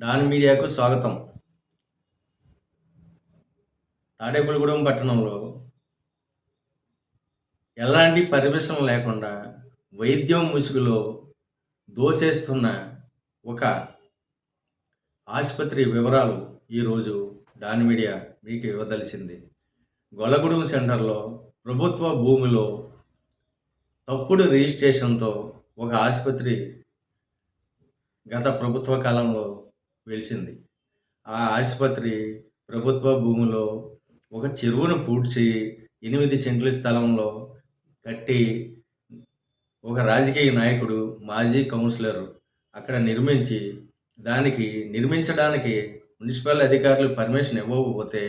Don మీడియాకు స్వాగతం. తాడేపల్లిగూడెం పట్టణంలో ఎలాంటి పర్మిషన్ లేకుండా వైద్యం ముసుగులో దోసేస్తున్న ఒక ఆసుపత్రి వివరాలు ఈరోజు డాన్ మీడియా మీకు ఇవ్వదలిసింది. గొల్లగూడెం సెంటర్లో ప్రభుత్వ భూమిలో తప్పుడు రిజిస్ట్రేషన్తో ఒక ఆసుపత్రి గత ప్రభుత్వ కాలంలో వెలిసింది. ఆ ఆసుపత్రి ప్రభుత్వ భూమిలో ఒక చెరువును పూడ్చి ఎనిమిది సెంట్ల స్థలంలో కట్టి ఒక రాజకీయ నాయకుడు మాజీ కౌన్సిలర్ అక్కడ నిర్మించి దానికి నిర్మించడానికి మున్సిపల్ అధికారులు పర్మిషన్ ఇవ్వకపోతే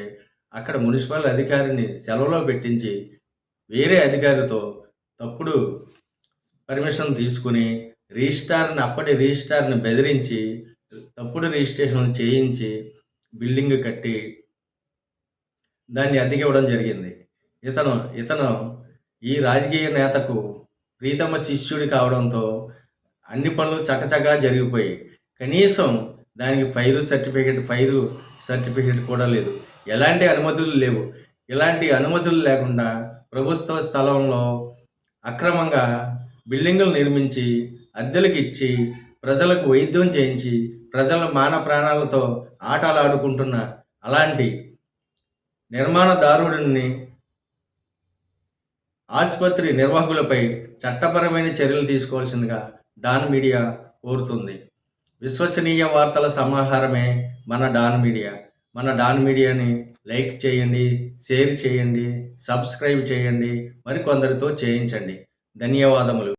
అక్కడ మున్సిపల్ అధికారిని సెలవులో పెట్టించి వేరే అధికారితో తప్పుడు పర్మిషన్ తీసుకుని రిజిస్టార్ని అప్పటి రిజిస్టార్ని బెదిరించి తప్పుడు రిజిస్ట్రేషన్ చేయించి బిల్డింగ్ కట్టి దాన్ని అద్దెకి ఇవ్వడం జరిగింది. ఇతను ఇతను ఈ రాజకీయ నేతకు ప్రీతమ శిష్యుడి కావడంతో అన్ని పనులు చకచకా జరిగిపోయి కనీసం దానికి ఫైరు సర్టిఫికేట్ ఫైరు సర్టిఫికేట్ కూడా లేదు. ఎలాంటి అనుమతులు లేవు. ఇలాంటి అనుమతులు లేకుండా ప్రభుత్వ స్థలంలో అక్రమంగా బిల్డింగులు నిర్మించి అద్దెలకు ఇచ్చి ప్రజలకు వైద్యం చేయించి ప్రజల మాన ప్రాణాలతో ఆటలు ఆడుకుంటున్న అలాంటి నిర్మాణదారుడిని ఆసుపత్రి నిర్వాహకులపై చట్టపరమైన చర్యలు తీసుకోవాల్సిందిగా డాన్ మీడియా కోరుతుంది. విశ్వసనీయ వార్తల సమాహారమే మన డాన్ మీడియా. మన డాన్ మీడియాని లైక్ చేయండి షేర్ చేయండి సబ్స్క్రైబ్ చేయండి మరికొందరితో చేయించండి. ధన్యవాదములు.